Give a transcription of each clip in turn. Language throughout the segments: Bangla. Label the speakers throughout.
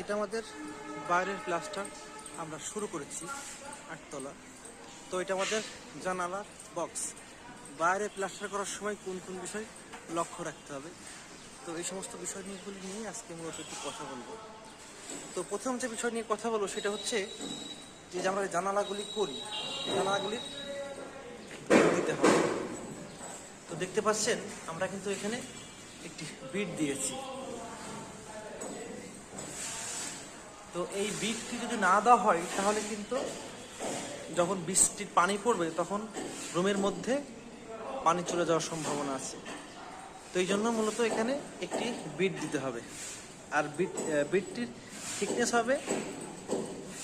Speaker 1: এটা আমাদের বাইরের প্লাস্টার আমরা শুরু করেছি আটতলা তো এটা আমাদের জানালার বক্স বাইরে প্লাস্টার করার সময় কোন কোন বিষয় লক্ষ্য রাখতে হবে? তো এই সমস্ত বিষয় নিয়েগুলি নিয়ে আজকে মূলত একটু কথা বলব। তো প্রথম যে বিষয় নিয়ে কথা বলব সেটা হচ্ছে যে আমরা জানালাগুলি করি জানালাগুলির দিতে হবে। তো দেখতে পাচ্ছেন, আমরা কিন্তু এখানে একটি বিট দিয়েছি। তো এই বিটটি যদি না দেওয়া হয়, তাহলে কিন্তু যখন বৃষ্টির পানি পড়বে, তখন রুমের মধ্যে পানি চলে যাওয়ার সম্ভাবনা আছে। তো এই জন্য মূলত এখানে একটি বিট দিতে হবে। আর বিট বিটটির থিকনেস হবে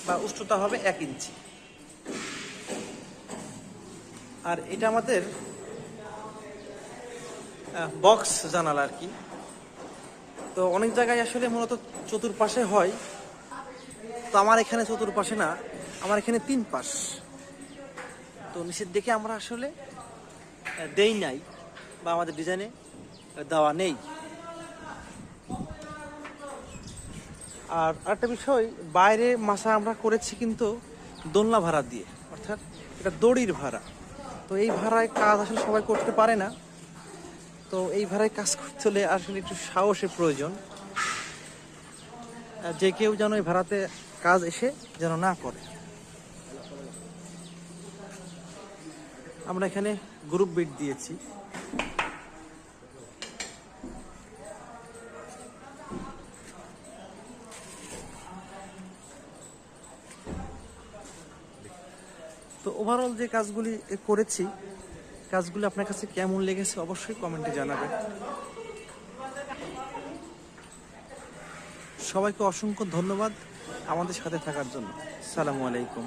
Speaker 1: বা উষ্ণতা হবে এক ইঞ্চি। আর এটা আমাদের বক্স জানালা আর কি। তো অনেক জায়গায় আসলে মূলত চতুর্পাশে হয়। তো আমার এখানে চতুর্পাশে না, আমার এখানে তিন পাশ। তো নিচের দিকে আমরা আসলে দেই নাই বা আমাদের ডিজাইনে দেওয়া নেই। আর একটা বিষয়, বাইরে মাসা আমরা করেছি কিন্তু দোলনা ভাড়া দিয়ে, অর্থাৎ এটা দড়ির ভাড়া। তো এই ভাড়ায় কাজ আসলে সবাই করতে পারে না। তো এই ভাড়ায় কাজ করতে হলে আসলে একটু সাহসের প্রয়োজন। যে কেউ যেন এই ভাড়াতে কাজ এসে যেন না করে। আমরা এখানে গ্রুপ বিট দিয়েছি। তো ওভারঅল যে কাজগুলি করেছি, কাজগুলি আপনার কাছে কেমন লেগেছে অবশ্যই কমেন্টে জানাবেন। সবাইকে অসংখ্য ধন্যবাদ আমাদের সাথে থাকার জন্য। সালামু আলাইকুম।